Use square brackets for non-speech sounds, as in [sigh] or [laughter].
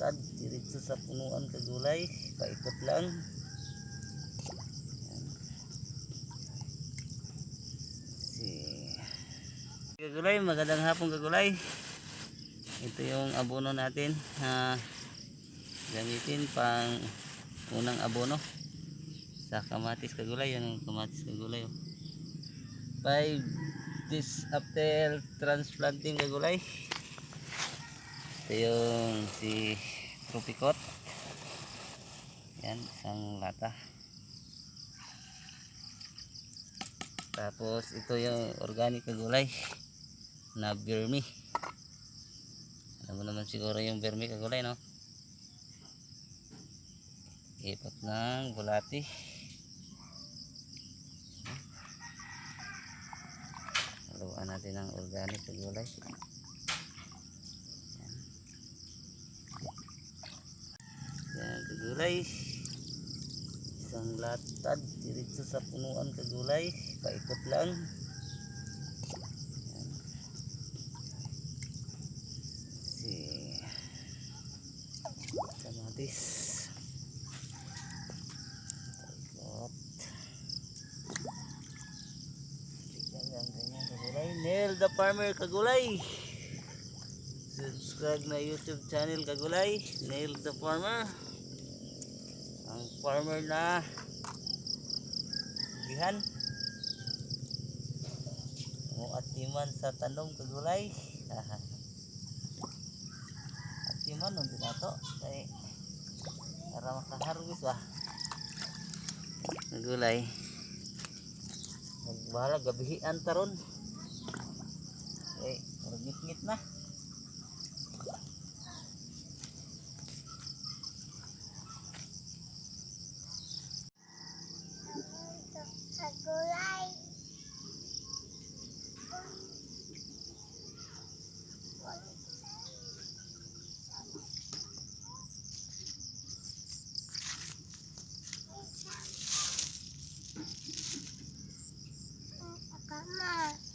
Tad, diretso sa punuan kagulay. Paikot lang. Kagulay, magandang hapon kagulay. Ito yung abono natin. Ha, gamitin pang unang abono sa kamatis kagulay. Yan ang kamatis kagulay. Oh. Five days after transplanting kagulay. Ito yung si Tropicot. Yan, isang lata. Tapos ito yung organic na gulay na birmi. Alam mo naman siguro yung birmi kagulay, no? Ipat ng bulati. Haluan natin ng organic na gulay. Yan, kagulay. Isang latad, diretso sa punuan kagulay. Paikot lang. Si kamatis. Paikot. Tignan lang ganyan kagulay. Nail the farmer kagulay. Subscribe na YouTube channel Kagulay, Nail the Farmer. Ang farmer na bihan. Mo atiman sa tanom Kagulay. atiman [laughs] nun din ato. Kay para makaharvest ba. Kagulay. Nagbahala gabihian taron. Okay, ngit na. 妈妈。